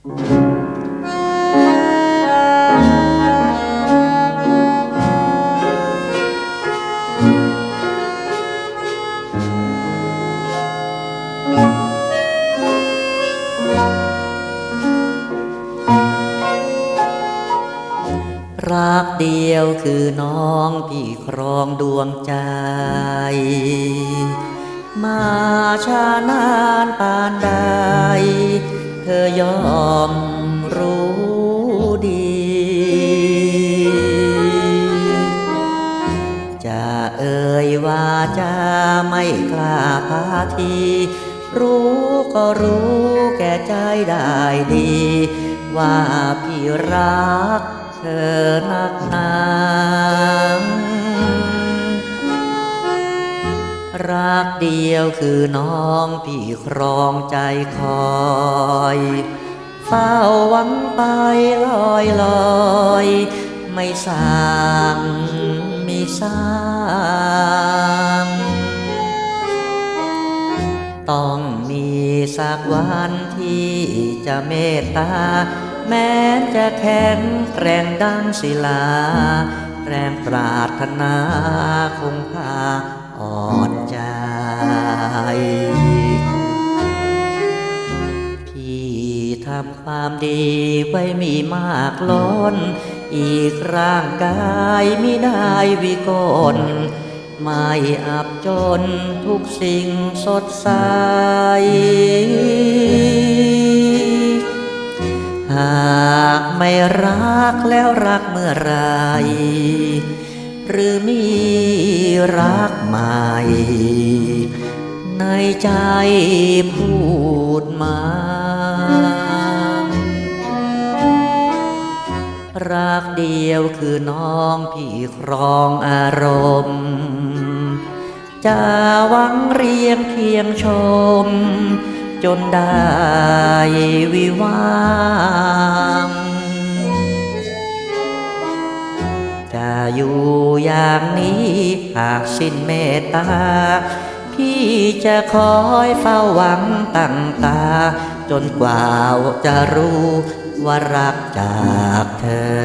รักเดียวคือน้องพี่ครองดวงใจ มาชานานปานใด ธอยอมรู้ดี จะเอ่ยว่าจะไม่กล้าพาที รู้ก็รู้แก่ใจได้ดี ว่าพี่รักเธอนักหนา รักเดียวคือน้องพี่ครองใจคอยเฝ้าหวังไปลอยลอย ไม่สางมีสางต้องมีสักวันที่จะเมตตา แม้จะแข็งแกร่งดังศิลา แรงปรารถนาคงพา อ่อนใจ พี่ทำความดีไว้มีมากล้น อีกร่างกายไม่ได้วิกลไม่อับจนทุกสิ่งสดใส หากไม่รักแล้วรักเมื่อไร หรือมีรักใหม่ ในใจพูดมา รักเดียวคือน้องพี่ครองอารมณ์ จะหวังเรียงเคียงชม จนได้วิวาง อย่างนี้ หากสิ้นเมตตา พี่จะคอยเฝ้าหวังตั้งตา จนกว่าจะรู้ว่ารักจากเธอ